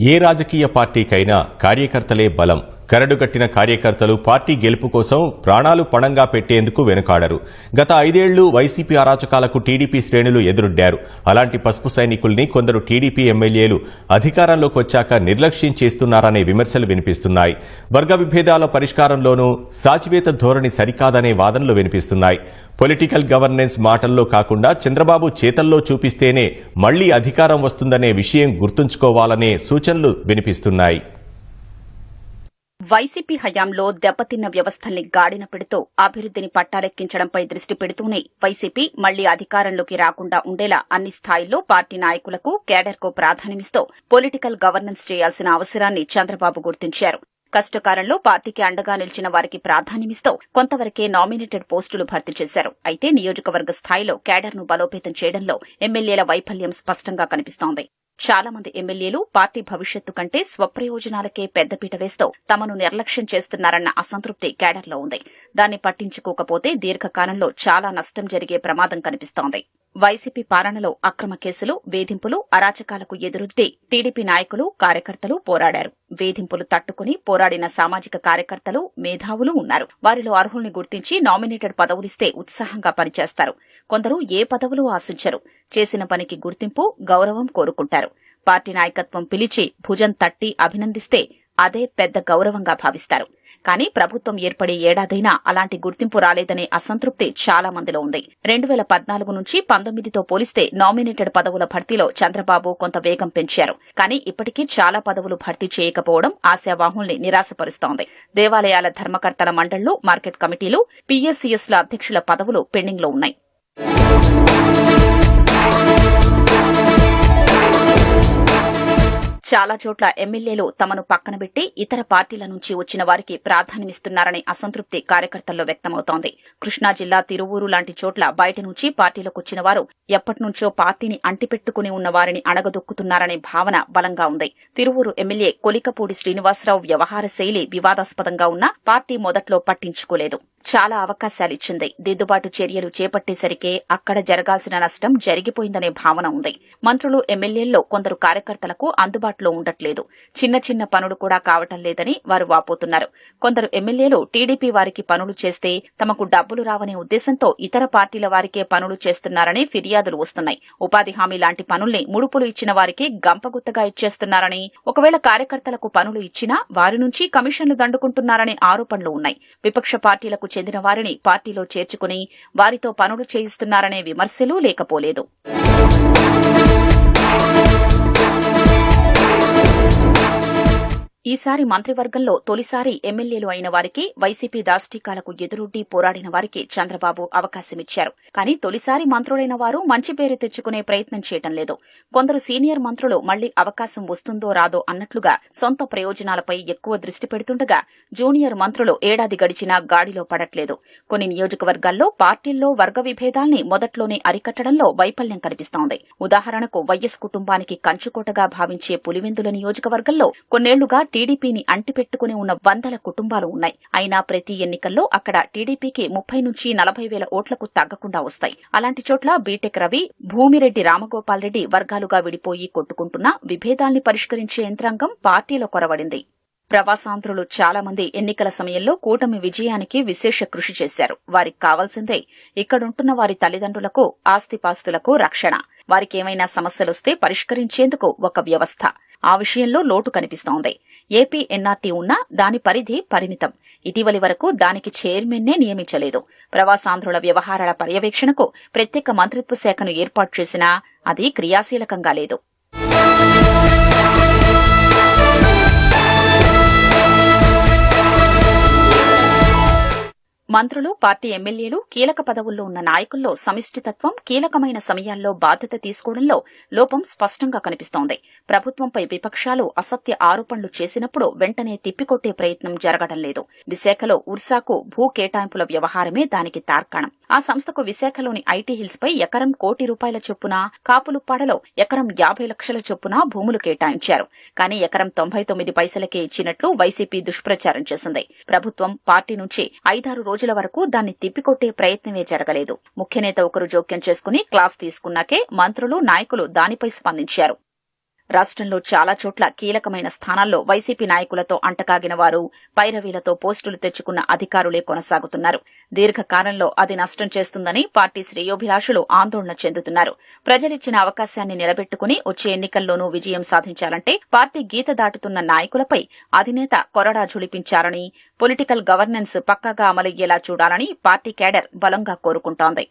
ఏ రాజకీయ పార్టీకైనా కార్యకర్తలే బలం. కరడుగట్టిన కార్యకర్తలు పార్టీ గెలుపు కోసం ప్రాణాలు పణంగా పెట్టేందుకు వెనుకాడరు. గత ఐదేళ్ళు వైసీపీ అరాచకాలకు టీడీపీ శ్రేణులు ఎదురొడ్డారు. అలాంటి పసుపు సైనికుల్ని కొందరు టీడీపీ ఎమ్మెల్యేలు అధికారంలోకి వచ్చాక నిర్లక్ష్యం చేస్తున్నారనే విమర్శలు వినిపిస్తున్నాయి. వర్గ విభేదాల పరిష్కారంలోనూ సాచివేత ధోరణి సరికాదనే వాదనలు వినిపిస్తున్నాయి. పొలిటికల్ గవర్నెన్స్ మాటల్లో కాకుండా చంద్రబాబు చేతల్లో చూపిస్తేనే మళ్ళీ అధికారం వస్తుందనే విషయం గుర్తుంచుకోవాలనే సూచనలు వినిపిస్తున్నాయి. వైసీపీ హయాంలో దెబ్బతిన్న వ్యవస్థల్ని గాడిన పెడుతూ అభివృద్ధిని పట్టాలెక్కించడంపై దృష్టి పెడుతూనే వైసీపీ మళ్ళీ అధికారంలోకి రాకుండా ఉండేలా అన్ని స్థాయిల్లో పార్టీ నాయకులకు కేడర్కు ప్రాధాన్యమిస్తూ పొలిటికల్ గవర్నెన్స్ చేయాల్సిన అవసరాన్ని చంద్రబాబు గుర్తించారు. కష్టకాలంలో పార్టీకి అండగా నిలిచిన వారికి ప్రాధాన్యమిస్తూ కొంతవరకే నామినేటెడ్ పోస్టులు భర్తీ చేశారు. అయితే నియోజకవర్గ స్థాయిలో కేడర్ను బలోపేతం చేయడంలో ఎమ్మెల్యేల వైఫల్యం స్పష్టంగా కనిపిస్తోంది. చాలా మంది ఎమ్మెల్యేలు పార్టీ భవిష్యత్తు కంటే స్వప్రయోజనాలకే పెద్దపీట వేస్తూ తమను నిర్లక్ష్యం చేస్తున్నారన్న అసంతృప్తి కేడర్లో ఉంది. దాన్ని పట్టించుకోకపోతే దీర్ఘకాలంలో చాలా నష్టం జరిగే ప్రమాదం కనిపిస్తోంది. వైసీపీ పాలనలో అక్రమ కేసులు వేధింపులు అరాచకాలకు ఎదురొద్ది టీడీపీ నాయకులు కార్యకర్తలు పోరాడారు. వేధింపులు తట్టుకుని పోరాడిన సామాజిక కార్యకర్తలు మేధావులు ఉన్నారు. వారిలో అర్హుల్ని గుర్తించి నామినేటెడ్ పదవులిస్తే ఉత్సాహంగా పనిచేస్తారు. కొందరు ఏ పదవులు ఆశించరు. చేసిన పనికి గుర్తింపు గౌరవం కోరుకుంటారు. పార్టీ నాయకత్వం పిలిచి భుజం తట్టి అభినందిస్తే అదే పెద్ద గౌరవంగా భావిస్తారు. కానీ ప్రభుత్వం ఏర్పడే ఏడాదైనా అలాంటి గుర్తింపు రాలేదనే అసంతృప్తి చాలా మందిలో ఉంది. రెండు వేల పద్నాలుగు నుంచి పంతొమ్మిదితో పోలిస్తే నామినేటెడ్ పదవుల భర్తీలో చంద్రబాబు కొంత వేగం పెంచారు. కానీ ఇప్పటికీ చాలా పదవులు భర్తీ చేయకపోవడం ఆశావాహుల్ని నిరాశపరుస్తోంది. దేవాలయాల ధర్మకర్తల మండళ్ళు మార్కెట్ కమిటీలు పీఎస్సీఎస్ల అధ్యక్షుల పదవులు పెండింగ్లో ఉన్నాయి. చాలా చోట్ల ఎమ్మెల్యేలు తమను పక్కన పెట్టి ఇతర పార్టీల నుంచి వచ్చిన వారికి ప్రాధాన్యమిస్తున్నారనే అసంతృప్తి కార్యకర్తల్లో వ్యక్తమవుతోంది. కృష్ణా జిల్లా తిరువూరు లాంటి చోట్ల బయట నుంచి పార్టీలకు వచ్చిన వారు ఎప్పటినుంచో పార్టీని అంటిపెట్టుకుని ఉన్న వారిని అణగదొక్కుతున్నారనే భావన బలంగా ఉంది. తిరువూరు ఎమ్మెల్యే కొలికపూడి శ్రీనివాసరావు వ్యవహార శైలి వివాదాస్పదంగా ఉన్నా పార్టీ మొదట్లో పట్టించుకోలేదు. చాలా అవకాశాలిచ్చింది. దిద్దుబాటు చర్యలు చేపట్టేసరికే అక్కడ జరగాల్సిన నష్టం జరిగిపోయిందనే భావన ఉంది. మంత్రులు ఎమ్మెల్యేల్లో కొందరు కార్యకర్తలకు అందుబాటులో ఉండట్లేదు. చిన్న చిన్న పనులు కూడా కావటం లేదని వారు వాపోతున్నారు. కొందరు ఎమ్మెల్యేలు టీడీపీ వారికి పనులు చేస్తే తమకు డబ్బులు రావనే ఉద్దేశంతో ఇతర పార్టీల వారికే పనులు చేస్తున్నారని ఫిర్యాదులు వస్తున్నాయి. ఉపాధి హామీ లాంటి పనుల్ని ముడుపులు ఇచ్చిన వారికి గంపగుత్తగా ఇచ్చేస్తున్నారని ఒకవేళ కార్యకర్తలకు పనులు ఇచ్చినా వారి నుంచి కమిషన్లు దండుకుంటున్నారనే ఆరోపణలు ఉన్నాయి. విపక్ష పార్టీలకు చెందిన వారిని పార్టీలో చేర్చుకుని వారితో పనులు చేయిస్తున్నారనే విమర్శలు లేకపోలేదు. ఈసారి మంత్రివర్గంలో తొలిసారి ఎమ్మెల్యేలు అయిన వారికి వైసీపీ దాష్టీకాలకు ఎదురొడ్డి పోరాడిన వారికి చంద్రబాబు అవకాశమిచ్చారు. కానీ తొలిసారి మంత్రులైన వారు మంచి పేరు తెచ్చుకునే ప్రయత్నం చేయటం లేదు. కొందరు సీనియర్ మంత్రులు మళ్ళీ అవకాశం వస్తుందో రాదో అన్నట్లుగా సొంత ప్రయోజనాలపై ఎక్కువ దృష్టి పెడుతుండగా జూనియర్ మంత్రులు ఏడాది గడిచినా గాడిలో పడట్లేదు. కొన్ని నియోజకవర్గాల్లో పార్టీల్లో వర్గ విభేదాల్ని మొదట్లోనే అరికట్టడంలో వైఫల్యం కనిపిస్తోంది. ఉదాహరణకు వైఎస్ కుటుంబానికి కంచుకోటగా భావించే పులివెందుల నియోజకవర్గంలో కొన్నేళ్ళుగా టీడీపీని అంటిపెట్టుకుని ఉన్న వందల కుటుంబాలు ఉన్నాయి. అయినా ప్రతి ఎన్నికల్లో అక్కడ టీడీపీకి ముప్పై నుంచి నలభై వేల ఓట్లకు తగ్గకుండా వస్తాయి. అలాంటి చోట్ల బీటెక్ రవి భూమిరెడ్డి రామగోపాల్ రెడ్డి వర్గాలుగా విడిపోయి కొట్టుకుంటున్నా విభేదాల్ని పరిష్కరించే యంత్రాంగం పార్టీలో కొరవడింది. ప్రవాసాంధ్రులు చాలా మంది ఎన్నికల సమయంలో కూటమి విజయానికి విశేష కృషి చేశారు. వారికి కావాల్సిందే ఇక్కడుంటున్న వారి తల్లిదండ్రులకు ఆస్తిపాస్తులకు రక్షణ. వారికేమైనా సమస్యలొస్తే పరిష్కరించేందుకు ఒక వ్యవస్థ. ఆ విషయంలో లోటు కనిపిస్తోంది. ఏపీ ఎన్ఆర్టీ ఉన్నా దాని పరిధి పరిమితం. ఇటీవలి వరకు దానికి చైర్మన్నే నియమించలేదు. ప్రవాసాంధ్రుల వ్యవహారాల పర్యవేక్షణకు ప్రత్యేక మంత్రిత్వ శాఖను ఏర్పాటు చేసినా అది క్రియాశీలకంగా లేదు. మంత్రులు పార్టీ ఎమ్మెల్యేలు కీలక పదవుల్లో ఉన్న నాయకుల్లో సమిష్టితత్వం కీలకమైన సమయాల్లో బాధ్యత తీసుకోవడంలో లోపం స్పష్టంగా కనిపిస్తోంది. ప్రభుత్వంపై విపక్షాలు అసత్య ఆరోపణలు చేసినప్పుడు వెంటనే తిప్పికొట్టే ప్రయత్నం జరగడం లేదు. విశాఖలో ఉర్సాకు భూ కేటాయింపుల వ్యవహారమే దానికి తార్కాణం. ఆ సంస్థకు విశాఖలోని ఐటీ హిల్స్ పై ఎకరం కోటి రూపాయల చొప్పున కాపులుప్పాడలో ఎకరం యాభై లక్షల చొప్పున భూములు కేటాయించారు. కానీ ఎకరం తొంభై తొమ్మిది పైసలకే ఇచ్చినట్లు వైసీపీ దుష్ప్రచారం చేసింది. ప్రభుత్వం పార్టీ నుంచి ఐదారు రోజుల వరకు దాన్ని తిప్పికొట్టే ప్రయత్నమే జరగలేదు. ముఖ్యనేత ఒకరు జోక్యం చేసుకుని క్లాస్ తీసుకున్నాకే మంత్రులు నాయకులు దానిపై స్పందించారు. రాష్ట్రంలో చాలా చోట్ల కీలకమైన స్థానాల్లో వైసీపీ నాయకులతో అంటకాగిన వారు పైరవీలతో పోస్టులు తెచ్చుకున్న అధికారులే కొనసాగుతున్నారు. దీర్ఘకాలంలో అది నష్టం చేస్తుందని పార్టీ శ్రేయోభిలాషులు ఆందోళన చెందుతున్నారు. ప్రజలిచ్చిన అవకాశాన్ని నిలబెట్టుకుని వచ్చే ఎన్నికల్లోనూ విజయం సాధించాలంటే పార్టీ గీత దాటుతున్న నాయకులపై అధినేత కొరడా ఝుళిపించారని పొలిటికల్ గవర్నెన్స్ పక్కాగా అమలయ్యేలా చూడాలని పార్టీ కేడర్ బలంగా కోరుకుంటోంది.